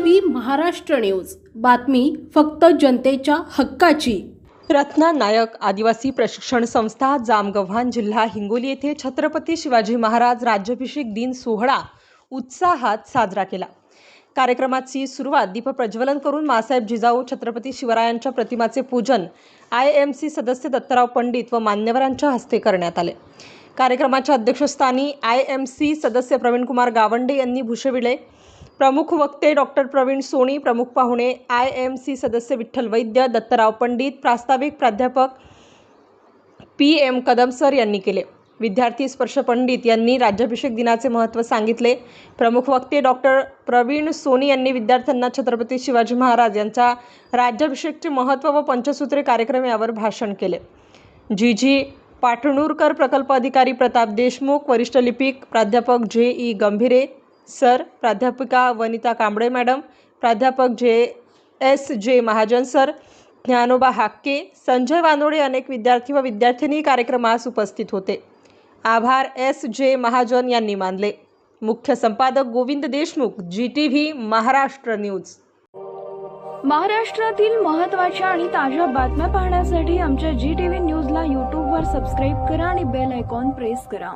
V Maharashtra news. बातमी फक्त जनतेच्या हक्काची. रत्ना नायक आदिवासी प्रशिक्षण संस्था जामगव्हाण जिल्हा हिंगोली येथे छत्रपती शिवाजी महाराज राज्याभिषेक दिन सोहळा उत्साहात साजरा केला. कार्यक्रमाची सुरुवात दीपप्रज्वलन करून मासाहेब जिजाऊ छत्रपती शिवरायांच्या प्रतिमाचे पूजन आय एम सी सदस्य दत्तराव पंडित व मान्यवरांच्या हस्ते करण्यात आले. कार्यक्रमाच्या अध्यक्षस्थानी आय एम सी सदस्य प्रवीणकुमार गावंडे यांनी भूषविले. प्रमुख वक्ते डॉक्टर प्रवीण सोनी प्रमुख पाहुणे आय एम सी सदस्य विठ्ठल वैद्य दत्तराव पंडित प्रास्ताविक प्राध्यापक पी एम कदम सर यांनी केले. विद्यार्थी स्पर्श पंडित यांनी राज्याभिषेक दिनाचे महत्त्व सांगितले. प्रमुख वक्ते डॉक्टर प्रवीण सोनी यांनी विद्यार्थ्यांना छत्रपती शिवाजी महाराज यांचा राज्याभिषेकचे महत्त्व व पंचसूत्रे कार्यक्रम यावर भाषण केले. जी जी पाटणूरकर प्रकल्प अधिकारी प्रताप देशमुख वरिष्ठ लिपिक प्राध्यापक जे ई गंभीरे सर प्राध्यापिका वनिता कांबळे मॅडम प्राध्यापक J S J Mahajan sir Dnyanoba Hakke Sanjay Wanode अनेक विद्यार्थी व विद्यार्थिनी कार्यक्रमास उपस्थित होते. आभार एस जे महाजन यांनी मानले. मुख्य संपादक Govind Deshmukh ji T V Maharashtra news. महाराष्ट्रातील महत्त्वाच्या आणि ताज्या बातम्या पाहण्यासाठी आमच्या जी टी व्ही न्यूजला यूट्यूबवर सबस्क्राईब करा आणि बेल आयकॉन प्रेस करा.